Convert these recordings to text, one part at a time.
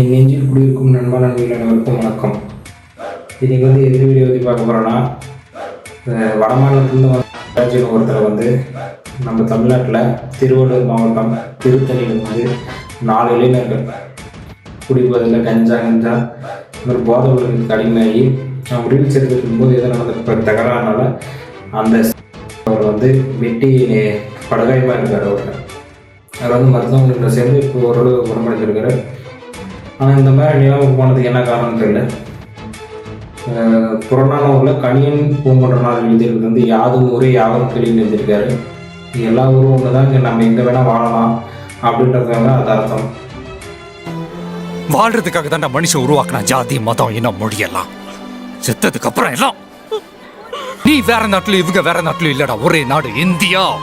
என் நெஞ்சில் குடியிருக்கும் நண்பா நண்பர்கள் அனைவருக்கும் வணக்கம். இன்றைக்கி வந்து எந்த வீடியோ பற்றி பார்க்க போகிறோன்னா வட மாநிலத்திலிருந்து வந்த ஒருத்தர் வந்து நம்ம தமிழ்நாட்டில் திருவள்ளூர் மாவட்டம் திருத்தணியில் வந்து நாலு இளைஞர்கள் குடிப்பதில் கஞ்சா கஞ்சா இந்த மாதிரி போதை பொருளுக்கு அடிமையாகி அவங்க ரீல்ஸ் எடுத்துட்டு போது எதோ நடந்த இப்போ தகராறுனால அந்த அவர் வந்து வெட்டி படுகாயமாக இருக்கார் அவர் அவர் வந்து மருத்துவமனையில் சேர்ந்து இப்போ ஓரளவு குணமடைஞ்சிருக்காரு. ஆனால் இந்த மாதிரி நிலைமை போனதுக்கு என்ன காரணம் தெரியல. அஹ் புறநானூரில் கணியன் பூங்குன்றனால் எழுதியிருக்கிறது வந்து யாதும் ஊரே யாவரும் கிளின்னு எழுதியிருக்காரு. எல்லா ஊரும் ஒன்று தான் இங்கே நம்ம எங்கே வேணால் வாழலாம் அப்படின்றதுக்காக அது அர்த்தம். வாழ்றதுக்காக தான்டா மனுஷன் உருவாக்குனா ஜாதி மதம் இனம் மொழியெல்லாம் செத்ததுக்கு அப்புறம் எல்லாம். நீ வேற நாட்டுல இவங்க வேற நாட்டுல இல்லடா. ஒரே நாடு இந்தியா.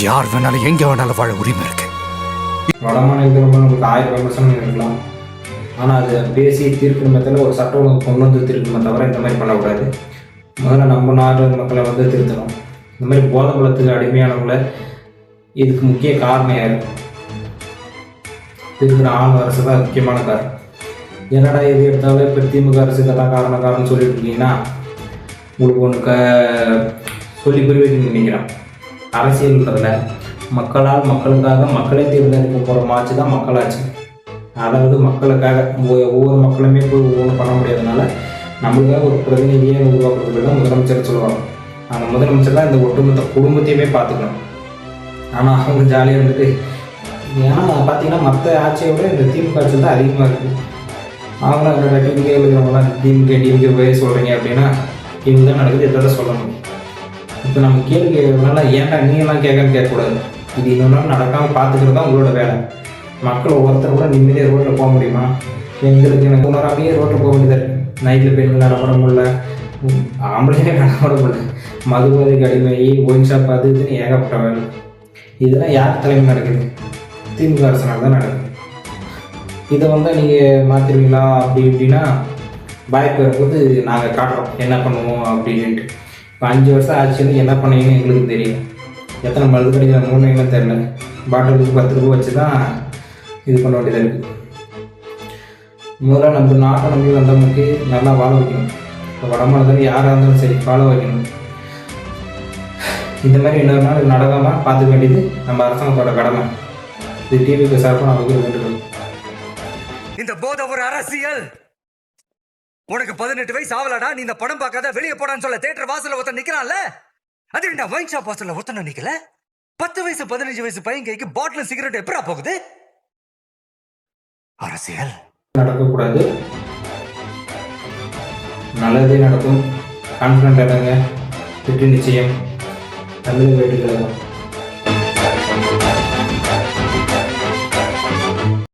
யார் வேணாலும் எங்க வேணாலும் வாழ உரிமை இருக்கு. வட மாநிலத்தில் ரொம்ப நமக்கு ஆயிரம் விமர்சனம் இருக்கலாம். ஆனால் அது பேசி தீர்க்கணுமத்தில் ஒரு சட்ட ஒழுங்கு கொண்டு வந்து திருக்கணுமே தவிர இந்த மாதிரி பண்ணக்கூடாது. முதல்ல நம்ம நாடு மக்களை வந்து திருத்தணும். இந்த மாதிரி போதை பலத்துக்கு அடிமையானவங்கள இதுக்கு முக்கிய காரணம் யார்? இருக்கிற ஆண் அரசு தான் முக்கியமான காரணம். என்னடா எது எடுத்தாலும் இப்போ திமுக அரசுக்கு தான் காரணம் காரணம் சொல்லிட்டு இருக்கீங்கன்னா உங்களுக்கு ஒன்று க சொல்லி புரிய வைக்கணும்னு நினைக்கிறேன். அரசியல்ன்றதுல மக்களால் மக்களுக்காக மக்களே தேர்ந்தெடுக்க போகிற மாச்சு தான் மக்களாட்சி. அதாவது மக்களுக்காக ஒவ்வொரு ஒவ்வொரு மக்களுமே போய் ஒவ்வொன்றும் பண்ண முடியாதனால நம்மளுக்காக ஒரு பிரதிநிதியை உருவாக்குறதுக்கு தான் முதலமைச்சர் சொல்லுவாங்க. அந்த முதலமைச்சர் தான் இந்த ஒட்டுமொத்த குடும்பத்தையுமே பார்த்துக்கணும். ஆனால் அவங்க ஜாலியாக இருந்துட்டு ஏன்னா பார்த்தீங்கன்னா மற்ற ஆட்சியை விட இந்த திமுக ஆட்சி தான் அதிகமாக இருக்குது அவங்க அந்த டிஎம்கே இருக்கிறவங்களாம் டிஎம்கே டிஎம்கே போய் சொல்கிறீங்க அப்படின்னா இவங்க தான் நடக்குது எதாவது சொல்ல முடியும். இப்போ நம்ம கேள்வி கேட்கறதுனால ஏன்டா நீங்களாம் கேட்கன்னு கேட்கக்கூடாது? இது இன்னொரு நாள் நடக்காமல் பார்த்துக்கிறது தான் உங்களோட வேலை. மக்கள் ஒவ்வொருத்தர் கூட நிம்மதியாக ரோட்டில் போக முடியுமா? எங்களுக்கு எனக்கு உணராமையே ரோட்டில் போக முடியாது நைட்டில் பெண்கள் நடப்பட முடியல. ஆம்பளையே நடப்பட முடியல. மதுபோதைக்கு அடிமை ஒயின் ஷாப் அது இதுன்னு ஏகப்பட்ட வேலை. இதெல்லாம் யார் தலைமை நடக்குது? திமுக அரசனால் தான் நடக்குது. இதை வந்து நீங்கள் மாற்றிருவீங்களா அப்படி இப்படின்னா வாய்ப்பு வரும்போது நாங்கள் காட்டுறோம். என்ன பண்ணுவோம்? அப்படின்ட்டு இப்போ அஞ்சு வருஷம் ஆச்சுன்னு என்ன பண்ணீங்கன்னு எங்களுக்கு தெரியும். எத்தனை மருந்து மூணு மூணுன்னு தெரில பாட்டிலுக்கு பத்து ரூபா வச்சு தான் இது பண்ண வேண்டியதாக இருக்குது முதல்ல நம்ம நாட்டை நம்பி வந்தவங்களுக்கு நல்லா வாழ வைக்கணும். இப்போ வடமாநிலத்தில் யாராக இருந்தாலும் சரி வாழ வைக்கணும். இந்த மாதிரி இன்னொரு நாள் நடக்காமல் பார்த்துக்க வேண்டியது நம்ம அரசாங்கத்தோட கடமை. இது டிவிக்கு சார்பாக நான் வேண்டுகோள் இந்த போதை ஒரு அரசியல். உனக்கு பதினெட்டு வயசு ஆகலடா நீ இந்த படம் பார்க்காத வெளியே போடான்னு சொல்ல தேட்டர் வாசல ஒருத்தன் நிக்கிறான்ல. அது என்ன வைன் ஷாப் வாசல்ல ஒருத்தன நிக்கல? பத்து வயசு பதினஞ்சு வயசு பையன் கைக்கு பாட்டில் சிகரெட் எப்படா போகுது? அரசியல். நடக்கக்கூடாது. நல்லதே நடக்கும். கான்ஃபிடண்ட் இருங்க வெற்றி நிச்சயம். தமிழக வெற்றி